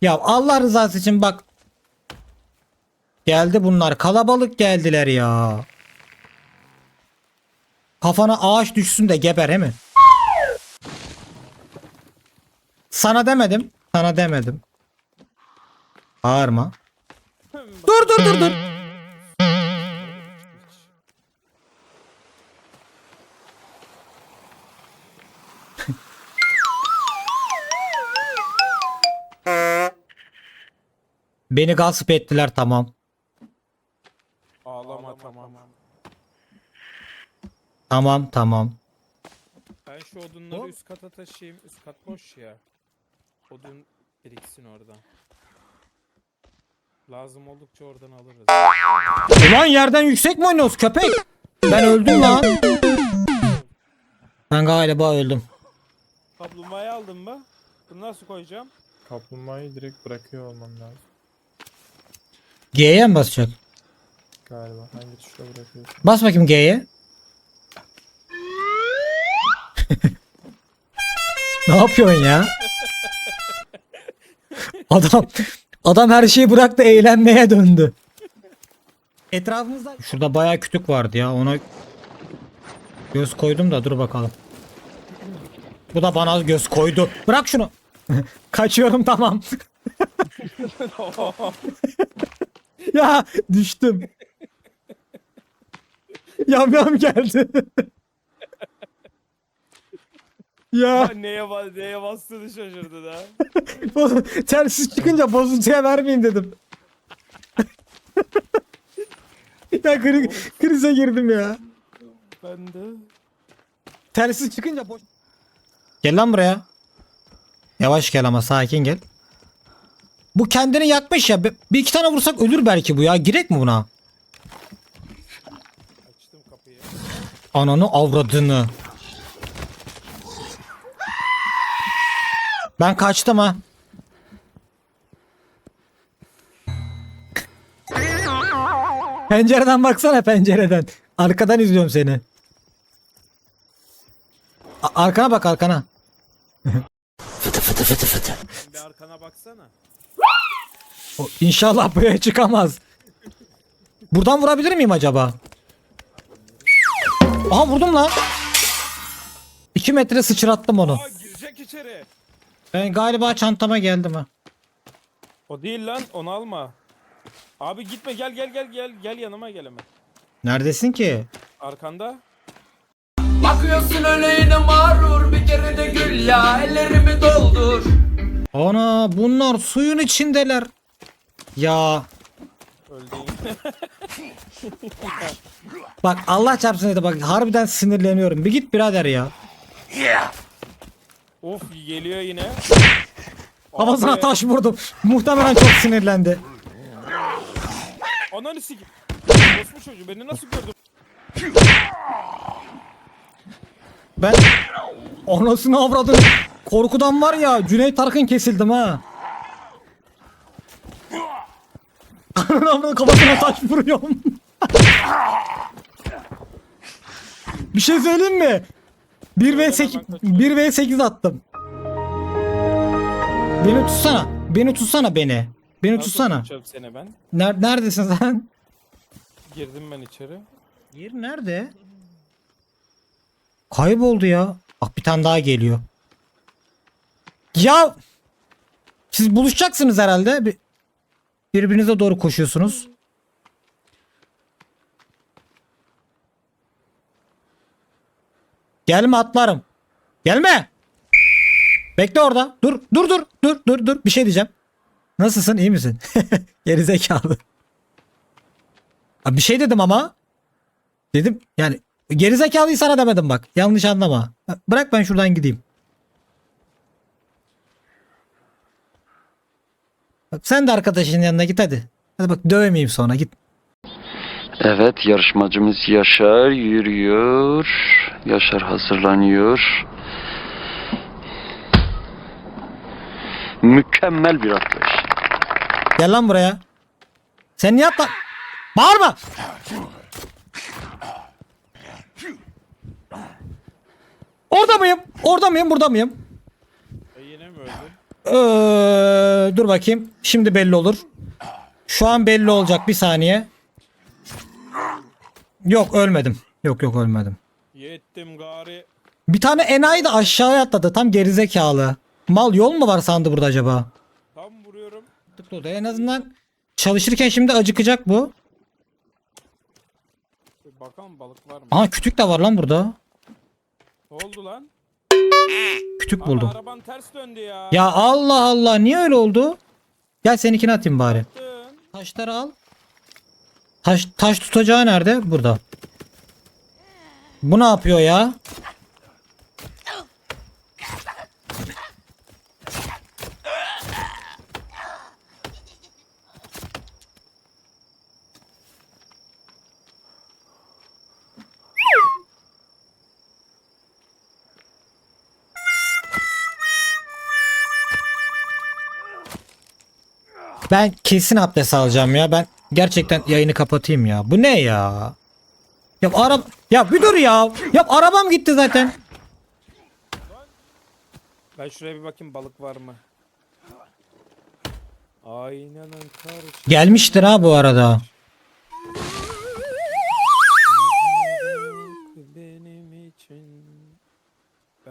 Ya Allah rızası için bak. Geldi bunlar. Kalabalık geldiler ya. Kafana ağaç düşsün de geber he mi? Sana demedim. Sana demedim. Bağırma. Dur dur dur dur. Beni gasp ettiler tamam. Ağlama tamam. Tamam tamam. Ben şu odunları üst kata taşıyayım. Üst kat boş ya. Odun biriksin orada. Lazım oldukça oradan alırız. Ulan yerden yüksek mi oynuyoruz köpek? Ben öldüm lan. Ben galiba öldüm. Kaplumbağayı aldın mı? Bunu nasıl koyacağım? Kaplumbağayı direkt bırakıyor olman lazım G'ye mi basacak? galiba. Hangi tuşla bırakıyorsun? Bas bakayım G'ye. ne yapıyorsun ya? Adam adam her şeyi bıraktı eğlenmeye döndü. Etrafımızda şurada bayağı kütük vardı ya ona göz koydum da dur bakalım. Bu da bana göz koydu. Bırak şunu. Kaçıyorum tamam. ya düştüm. Yam yam geldi. ya neye, ba- neye bastığını şaşırdın ha. tersiz çıkınca bozuntuya vermeyeyim dedim. ya kri- krize girdim ya. Ben de. Tersiz çıkınca boş. Gel lan buraya. Yavaş gel ama sakin gel. Bu kendini yakmış ya. Bir iki tane vursak ölür belki bu ya. Girek mi buna? Açtım kapıyı. Ananı avradını. Ben kaçtım ha. Pencereden baksana pencereden. Arkadan izliyorum seni. A- arkana bak arkana. Sen bir arkana baksana. O, İnşallah buraya çıkamaz. Buradan vurabilir miyim acaba? Aha vurdum lan. 2 metre sıçrattım onu. Aa girecek içeri. Ben galiba çantama geldim ha. O değil lan onu alma. Abi gitme gel gel gel gel gel yanıma gel hemen. Neredesin ki? Arkanda. Bakıyorsun öyle yine mağrur bir kere de gül ya ellerimi doldur Ana bunlar suyun içindeler. Ya bak Allah çarpsın dedi bak harbiden sinirleniyorum. Bir git birader ya. of geliyor yine. Kafasına Abi, taş vurdum. Muhtemelen çok sinirlendi. Ananı sik. Bosmu çocuğu beni nasıl gördün? Ben anasını avradım. Korkudan var ya Cüneyt Arkın kesildim ha. Ananı avradım, kafasına taş vuruyorum. Bir şey söyleyeyim mi? 1 v 8 1 v 8 attım. Beni tutsana. Beni tutsana beni. Beni Nasıl tutsana. tutacağım seni ben? Ner- neredesin sen? Girdim ben içeri. Yer nerede? Kayboldu ya. Bak bir tane daha geliyor. Ya siz buluşacaksınız herhalde. Bir, birbirinize doğru koşuyorsunuz. Gelme atlarım. Gelme. Bekle orada. Dur dur dur dur dur dur. Bir şey diyeceğim. Nasılsın iyi misin? Geri zekalı. Abi Bir şey dedim ama. Dedim yani gerizekalıyı sana demedim bak. Yanlış anlama. Bırak ben şuradan gideyim. Bak sen de arkadaşının yanına git hadi. Hadi bak dövmeyeyim sonra git. Evet yarışmacımız Yaşar yürüyor. Yaşar hazırlanıyor. Mükemmel bir atlayış. Gel lan buraya. Sen niye atla? Bağırma. Orada mıyım? Orada mıyım? Burada mıyım? E yine mi öldün? Ee, dur bakayım. Şimdi belli olur. Şu an belli olacak bir saniye. Yok ölmedim. Yok yok ölmedim. Yettim gari. Bir tane enayi de aşağıya atladı. Tam gerizekalı. Mal yol mu var sandı burada acaba? Tam vuruyorum. Tıklı en azından çalışırken şimdi acıkacak bu. Bakalım balık var mı? Aha kütük de var lan burada. Ne oldu lan? Kütük buldum. araban ters döndü ya. Ya Allah Allah niye öyle oldu? Gel seninkini atayım bari. Taşları al. Taş, taş tutacağı nerede? Burada. Bu ne yapıyor ya? Ben kesin abdest alacağım ya. Ben gerçekten yayını kapatayım ya. Bu ne ya? Ya araba ya bir dur ya. Ya arabam gitti zaten. Ben şuraya bir bakayım balık var mı? Aynen karşı. Gelmiştir ha bu arada.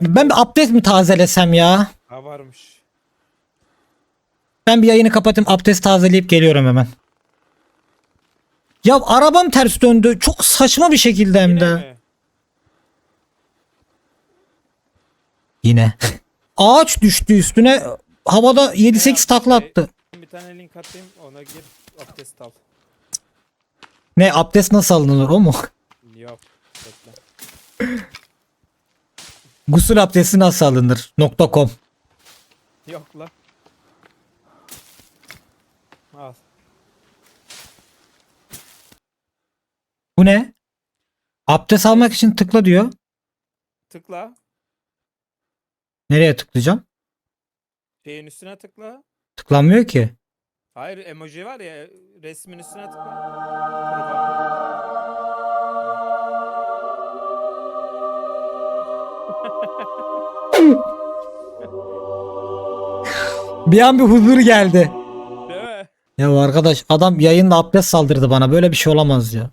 Ben bir abdest mi tazelesem ya? Ha varmış. Ben bir yayını kapatayım abdest tazeleyip geliyorum hemen. Ya arabam ters döndü. Çok saçma bir şekilde hem de. Yine. Ağaç düştü üstüne. Havada 7-8 takla attı. Bir tane link atayım ona gir abdest al. Ne abdest nasıl alınır o mu? Yok. Bekle. Gusül abdesti nasıl alınır? .com Yok la. Al. Bu ne? Abdest almak için tıkla diyor. Tıkla. Nereye tıklayacağım? Şeyin üstüne tıkla. Tıklanmıyor ki. Hayır emoji var ya resmin üstüne tıkla. Bir an bir huzur geldi. Ya arkadaş adam yayında abdest saldırdı bana. Böyle bir şey olamaz ya.